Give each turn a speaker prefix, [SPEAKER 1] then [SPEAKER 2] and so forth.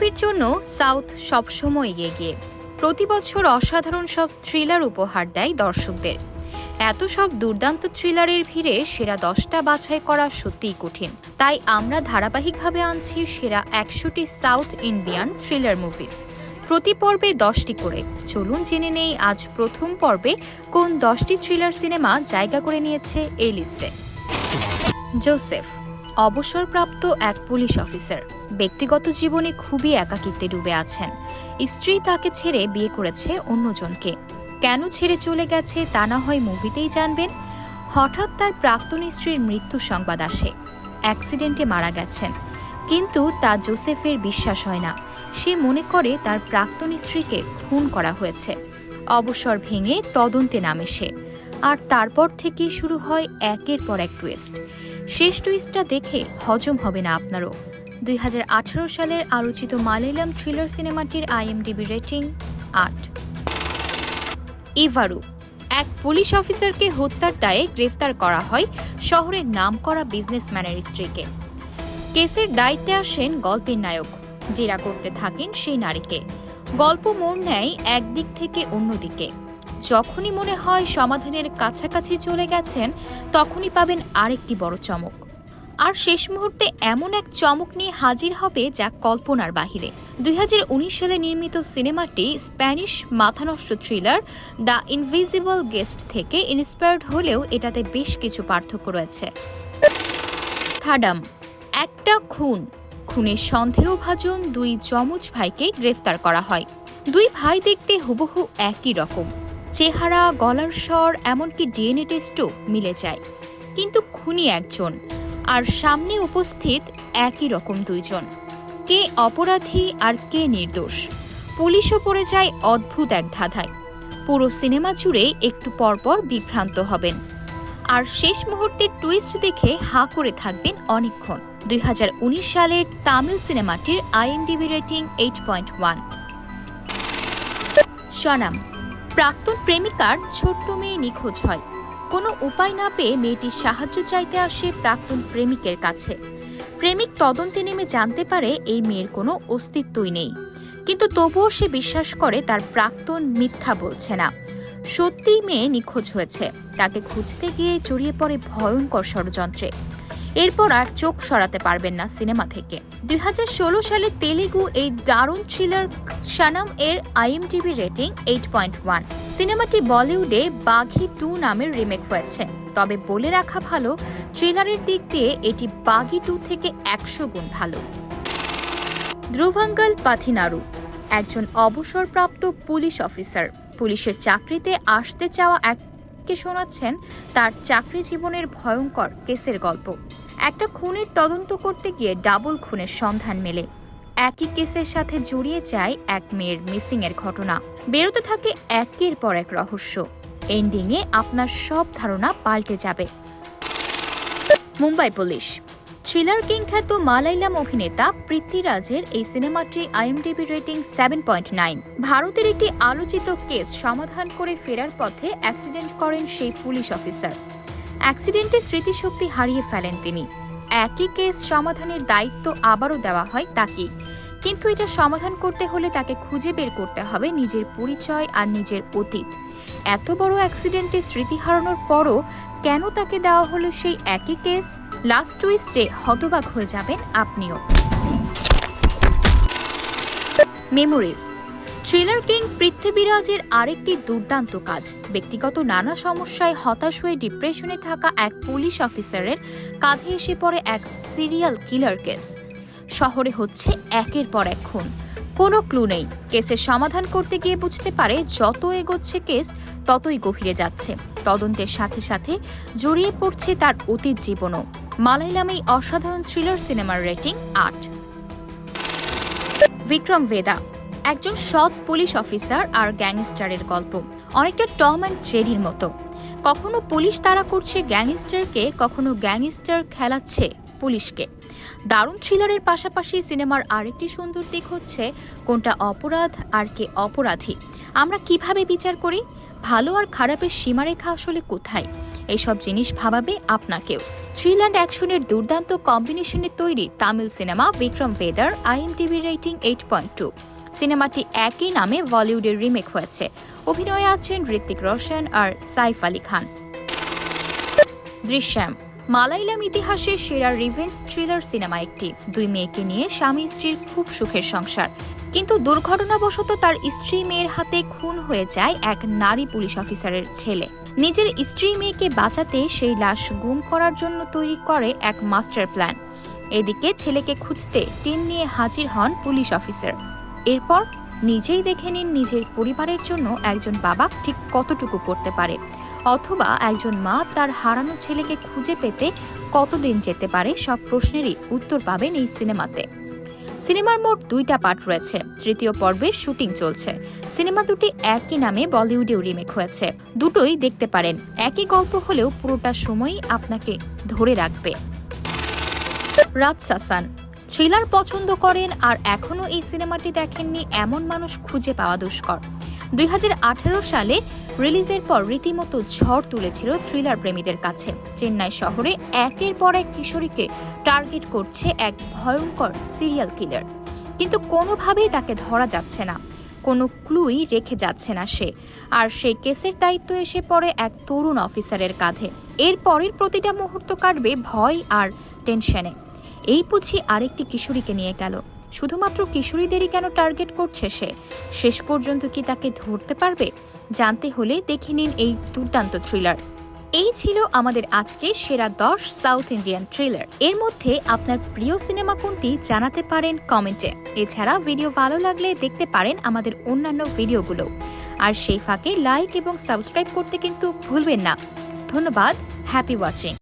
[SPEAKER 1] মুভির জন্য সাউথ সবসময় এগিয়ে। প্রতি বছর অসাধারণ সব থ্রিলার উপহার দেয় দর্শকদের। এত সব দুর্দান্ত থ্রিলারের ভিড়ে সেরা দশটা বাছাই করা সত্যিই কঠিন। তাই আমরা ধারাবাহিকভাবে আনছি সেরা একশোটি সাউথ ইন্ডিয়ান থ্রিলার মুভিজ প্রতি পর্বে দশটি করে। চলুন জেনে নেই আজ প্রথম পর্বে কোন দশটি থ্রিলার সিনেমা জায়গা করে নিয়েছে এই লিস্টে। জোসেফ অবসরপ্রাপ্ত এক পুলিশ অফিসার। ব্যক্তিগত জীবনে খুবই একাকিত্বে ডুবে আছেন। স্ত্রী তাকে ছেড়ে বিয়ে করেছে অন্যজনকে। কেন ছেড়ে চলে গেছে তা না হয় মুভিতেই জানবেন। হঠাৎ তার প্রাক্তন স্ত্রীর মৃত্যুর সংবাদ আসে। অ্যাক্সিডেন্টে মারা গেছেন। কিন্তু তা জোসেফের বিশ্বাস হয় না। সে মনে করে তার প্রাক্তন স্ত্রীকে খুন করা হয়েছে। অবসর ভেঙে তদন্তে নামে সে। আর তারপর থেকেই শুরু হয় একের পর এক টুইস্ট শেষ টুইস্টটা দেখে হজম হবে না আপনারও। দুই হাজার আঠারো সালের আলোচিত মালয়ালম থ্রিলার সিনেমাটির আইএমডিবি রেটিং আট। ইভারু এক পুলিশ অফিসারকে হত্যার দায়ে গ্রেফতার করা হয় শহরের নামকরা বিজনেসম্যানের স্ত্রীকে। কেসের দায়িত্বে আসেন গল্পের নায়ক। জেরা করতে থাকেন সেই নারীকে। গল্প মোড় নেয় একদিক থেকে অন্যদিকে। যখনই মনে হয় সমাধানের কাছাকাছি চলে গেছেন, তখনই পাবেন আরেকটি বড় চমক। আর শেষ মুহূর্তে এমন এক চমক নিয়ে হাজির হবে যা কল্পনার বাহিরে। দুই হাজার উনিশ সালে নির্মিত সিনেমাটি স্প্যানিশ মাথানষ্ট থ্রিলার দ্য ইনভিজিবল গেস্ট থেকে ইন্সপায়ার্ড হলেও এটাতে বেশ কিছু পার্থক্য রয়েছে। থাডাম একটা খুন। খুনের সন্দেহভাজন দুই যমজ ভাইকে গ্রেফতার করা হয়। দুই ভাই দেখতে হুবহু একই রকম। চেহারা, গলার স্বর, এমনকি ডিএনএ টেস্টও মিলে যায়। কিন্তু খুনি একজন, আর সামনে উপস্থিত একই রকম দুইজন। কে অপরাধী আর কে নির্দোষ। পুলিশও পড়ে যায় অদ্ভুত এক ধাঁধায়। পুরো সিনেমা জুড়ে একটু পরপর বিভ্রান্ত হবেন। আর শেষ মুহূর্তের টুইস্ট দেখে হা করে থাকবেন অনেকক্ষণ। দুই হাজার উনিশ সালের তামিল সিনেমাটির IMDb rating eight point one. সনাম প্রাক্তন প্রেমিকার ছোট্ট মেয়ে নিখোঁজ হয়। কোনো উপায় না পেয়ে মেয়েটির সাহায্য চাইতে আসে প্রাক্তন প্রেমিকের কাছে। প্রেমিক তদন্তে নেমে জানতে পারে এই মেয়ের কোনো অস্তিত্বই নেই। কিন্তু তবুও সে বিশ্বাস করে তার প্রাক্তন মিথ্যা বলছে না। সত্যিই মেয়ে নিখোঁজ হয়েছে। তাকে খুঁজতে গিয়ে জড়িয়ে পড়ে ভয়ঙ্কর ষড়যন্ত্রে। এরপর আর চোখ সরাতে পারবেন না সিনেমা থেকে। দু হাজার ষোলো সালে তেলেগু এই দারুণ থ্রিলার শানাম এর IMDb rating eight point one সিনেমাটি বলিউডে বাঘি টু নামের রিমেক হয়েছে। তবে বলে রাখা ভালো থ্রিলারের দিক দিয়ে এটি বাঘি টু থেকে একশো গুণ ভালো। ধ্রুভাঙ্গল পাথিনারু, একজন অবসরপ্রাপ্ত পুলিশ অফিসার। পুলিশের চাকরিতে আসতে চাওয়া এককে শোনাচ্ছেন, তার চাকরি জীবনের ভয়ঙ্কর কেসের গল্প। একটা খুনের তদন্ত করতে গিয়ে ডাবল খুনের সন্ধান মেলে। একই কেসের সাথে জড়িয়ে যায় এক মেয়ের মিসিং এর ঘটনা। বেরোতে থাকে একের পর এক রহস্য। এন্ডিংয়ে আপনার সব ধারণা পাল্টে যাবে। মুম্বাই পুলিশ। থ্রিলার কিং খ্যাত মালাইলাম অভিনেতা পৃথ্বীরাজের এই সিনেমাটি IMDb rating seven point nine. ভারতের একটি আলোচিত কেস সমাধান করে ফেরার পথে অ্যাক্সিডেন্ট করেন সেই পুলিশ অফিসার। অ্যাক্সিডেন্টে স্মৃতিশক্তি হারিয়ে ফেলেন তিনি। একই কেস সমাধানের দায়িত্ব আবারও দেওয়া হয় তাকে। কিন্তু এটা সমাধান করতে হলে তাকে খুঁজে বের করতে হবে নিজের পরিচয় আর নিজের অতীত। এত বড় অ্যাক্সিডেন্টে স্মৃতি হারানোর পরও কেন তাকে দেওয়া হলো সেই একই কেস? লাস্ট টুইস্টে হতবাক হয়ে যাবেন আপনিও। মেমোরিজ থ্রিলার কিং পৃথ্বীরাজের আরেকটি দুর্দান্ত কাজ। ব্যক্তিগত নানা সমস্যায় হতাশ হয়ে ডিপ্রেশনে থাকা এক পুলিশ অফিসারের কাঁধে এসে পড়ে এক সিরিয়াল কিলার কেস শহরে হচ্ছে একের পর এক খুন। কোনো ক্লু নেই। কেসের সমাধান করতে গিয়ে বুঝতে পারে যত এগোচ্ছে কেস ততই গভীরে যাচ্ছে। তদন্তের সাথে সাথে জড়িয়ে পড়ছে তার অতীত জীবনও। মালাইলাম এই অসাধারণ থ্রিলার সিনেমার রেটিং আট। বিক্রম ভেদা একজন সৎ পুলিশ অফিসার আর গ্যাংস্টারের গল্প। অনেকটা টম অ্যান্ড জেরির মতো। কখনো পুলিশ তারা করছে গ্যাংস্টারকে, কখনো গ্যাংস্টার খেলাচ্ছে পুলিশকে। দারুণ থ্রিলারের পাশাপাশি সিনেমার আরেকটি সুন্দর দিক হচ্ছে, কোনটা অপরাধ আর কে অপরাধী। আমরা কীভাবে বিচার করি? ভালো আর খারাপের সীমারেখা আসলে কোথায়? এইসব জিনিস ভাবাবে আপনাকেও। থ্রিল অ্যান্ড অ্যাকশনের দুর্দান্ত কম্বিনেশনে তৈরি Tamil cinema Vikram ভেদার IMDb rating eight point two. সিনেমাটি একই নামে বলিউডের রিমেক হয়েছে। অভিনয়ে আছেন ঋত্বিক রোশন আর সাইফ আলী খান। দৃশ্যাম, মালাইলাম ইতিহাসের সেরা রিভেন্স থ্রিলার সিনেমা একটি। দুই মেয়েকে নিয়ে স্বামী স্ত্রীর খুব সুখের সংসার। কিন্তু দুর্ঘটনাবশত তার স্ত্রী মেয়ের হাতে খুন হয়ে যায় এক নারী পুলিশ অফিসারের ছেলে। নিজের স্ত্রী মেয়েকে বাঁচাতে সেই লাশ গুম করার জন্য তৈরি করে এক মাস্টার প্ল্যান। এদিকে ছেলেকে খুঁজতে টিম নিয়ে হাজির হন পুলিশ অফিসার। এরপর নিজেই দেখে নিন নিজের পরিবারের জন্য একজন বাবা ঠিক কতটুকু করতে পারে। অথবা একজন মা তার হারানো ছেলেকে খুঁজে পেতে কতদিন যেতে পারে সব প্রশ্নেরই উত্তর পাবেন এই সিনেমাতে। সিনেমার মোট দুইটা পার্ট রয়েছে। তৃতীয় পর্বের শুটিং চলছে। সিনেমা দুটি একই নামে বলিউডেও রিমেক হয়েছে। দুটোই দেখতে পারেন। একই গল্প হলেও পুরোটা সময়ই আপনাকে ধরে রাখবে। রাজ সাসান থ্রিলার পছন্দ করেন আর এখনও এই সিনেমাটি দেখেননি এমন মানুষ খুঁজে পাওয়া দুষ্কর। দুই হাজার আঠারো সালে রিলিজের পর রীতিমতো ঝড় তুলেছিল থ্রিলার প্রেমীদের কাছে। চেন্নাই শহরে একের পর এক কিশোরীকে টার্গেট করছে এক ভয়ঙ্কর সিরিয়াল কিলার। কিন্তু কোনোভাবেই তাকে ধরা যাচ্ছে না। কোনো ক্লুই রেখে যাচ্ছে না সে। আর সেই কেসের দায়িত্ব এসে পড়ে এক তরুণ অফিসারের কাঁধে। এরপরের প্রতিটা মুহূর্ত কাটবে ভয় আর টেনশনে। এই বুঝি আরেকটি কিশোরীকে নিয়ে গেল। শুধুমাত্র কিশোরীদেরই কেন টার্গেট করছে সে? শেষ পর্যন্ত কি তাকে ধরতে পারবে? জানতে হলে দেখে নিন এই দুর্দান্ত থ্রিলার এই ছিল আমাদের আজকের সেরা দশ সাউথ ইন্ডিয়ান থ্রিলার এর মধ্যে আপনার প্রিয় সিনেমা কোনটি জানাতে পারেন কমেন্টে। এছাড়া ভিডিও ভালো লাগলে দেখতে পারেন আমাদের অন্যান্য ভিডিওগুলো আর সেই ফাঁকে লাইক এবং সাবস্ক্রাইব করতে কিন্তু ভুলবেন না। ধন্যবাদ হ্যাপি ওয়াচিং